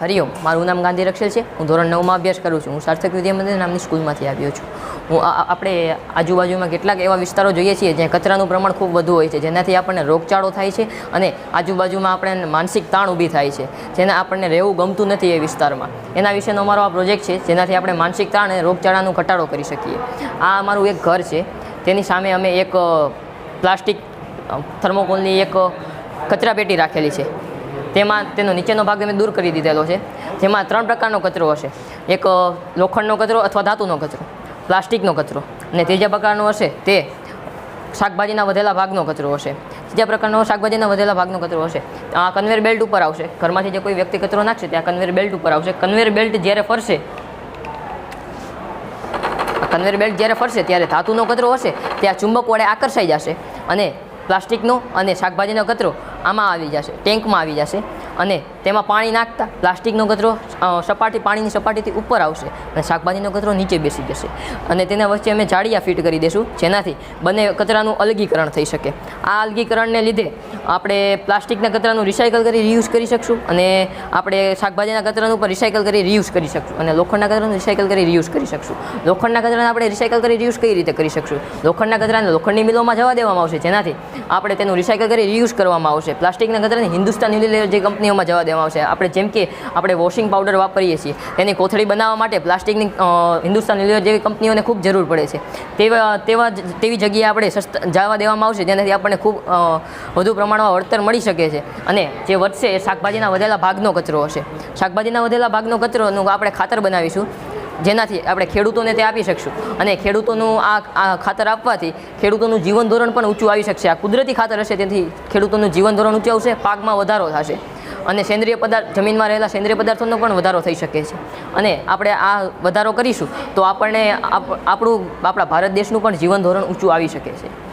હરિઓમ મારું નામ ગાંધી રક્ષેલ છે. હું ધોરણ નવમાં અભ્યાસ કરું છું. હું સાર્થક વિદ્યા મંદિર નામની સ્કૂલમાંથી આવ્યો છું. હું આપણે આજુબાજુમાં કેટલાક એવા વિસ્તારો જોઈએ છીએ જ્યાં કચરાનું પ્રમાણ ખૂબ વધુ હોય છે, જેનાથી આપણને રોગચાળો થાય છે અને આજુબાજુમાં આપણે માનસિક તાણ ઊભી થાય છે, જેને આપણને રહેવું ગમતું નથી એ વિસ્તારમાં. એના વિશેનો અમારો આ પ્રોજેક્ટ છે, જેનાથી આપણે માનસિક તાણ અને રોગચાળાનું ઘટાડો કરી શકીએ. આ અમારું એક ઘર છે. તેની સામે અમે એક પ્લાસ્ટિક થર્મોકોલની એક કચરાપેટી રાખેલી છે. તેમાં તેનો નીચેનો ભાગ અમે દૂર કરી દીધેલો છે. જેમાં ત્રણ પ્રકારનો કચરો હશે. એક લોખંડનો કચરો અથવા ધાતુનો કચરો, પ્લાસ્ટિકનો કચરો અને ત્રીજા પ્રકારનો હશે તે શાકભાજીના વધેલા ભાગનો કચરો હશે. ત્રીજા પ્રકારનો શાકભાજીના વધેલા ભાગનો કચરો હશે. આ કન્વેર બેલ્ટ ઉપર આવશે. ઘરમાંથી જે કોઈ વ્યક્તિ કચરો નાખશે ત્યાં કન્વેર બેલ્ટ ઉપર આવશે. કન્વેર બેલ્ટ જ્યારે ફરશે કન્વેર બેલ્ટ જ્યારે ફરશે ત્યારે ધાતુનો કચરો હશે, ત્યાં ચુંબક વડે આકર્ષાઈ જશે અને પ્લાસ્ટિકનો અને શાકભાજીનો કચરો આમાં આવી જશે, ટેન્કમાં આવી જશે અને તેમાં પાણી નાખતા પ્લાસ્ટિકનો કચરો સપાટી, પાણીની સપાટીથી ઉપર આવશે અને શાકભાજીનો કચરો નીચે બેસી જશે અને તેના વચ્ચે અમે જાળિયા ફિટ કરી દઈશું જેનાથી બંને કચરાનું અલગીકરણ થઈ શકે. આ અલગીકરણને લીધે આપણે પ્લાસ્ટિકના કચરાનું રિસાયકલ કરી રીયુઝ કરી શકશું અને આપણે શાકભાજીના કચરાનું પણ રિસાયકલ કરી રીયુઝ કરી શકશું અને લોખંડના કચરાનું રિસાયકલ કરી રીયુઝ કરી શકશું. લોખંડના કચરાને આપણે રિસાયકલ કરી રીયુઝ કઈ રીતે કરી શકશું? લોખંડના કચરાને લોખંડની મિલોમાં જવા દેવામાં આવશે, જેનાથી આપણે તેનું રિસાયકલ કરી રીયુઝ કરવામાં આવશે. પ્લાસ્ટિકના કચરાને હિન્દુસ્તાન યુનિલિવર જે કંપનીઓમાં જવા દેવામાં આવશે. આપણે જેમ કે આપણે વોશિંગ પાવડર વાપરીએ છીએ, તેની કોથળી બનાવવા માટે પ્લાસ્ટિકની હિન્દુસ્તાન યુનિલિવર જેવી કંપનીઓને ખૂબ જરૂર પડે છે. તેવા તેવા તેવી જગ્યાએ આપણે સસ્તા, જવા દેવામાં આવશે, જેનાથી આપણને ખૂબ વધુ પ્રમાણમાં વળતર મળી શકે છે. અને જે વધશે એ શાકભાજીના વધેલા ભાગનો કચરો હશે. શાકભાજીના વધેલા ભાગનો કચરોનું આપણે ખાતર બનાવીશું. જેનાથી આપણે ખેડૂતોને તે આપી શકશું. અને ખેડૂતોનું આ ખાતર આપવાથી ખેડૂતોનું જીવન ધોરણ પણ ઊંચું આવી શકશે. આ કુદરતી ખાતર હશે, તેથી ખેડૂતોનું જીવન ધોરણ ઊંચું આવશે, પાકમાં વધારો થશે. અને સેન્દ્રિય પદાર્થ, જમીનમાં રહેલા સેન્દ્રિય પદાર્થોનો પણ વધારો થઈ શકે છે. અને આપણે આ વધારો કરીશું, તો આપણને આપ- આપણું, આપણા ભારત દેશનું પણ જીવન ધોરણ ઊંચું આવી શકે છે.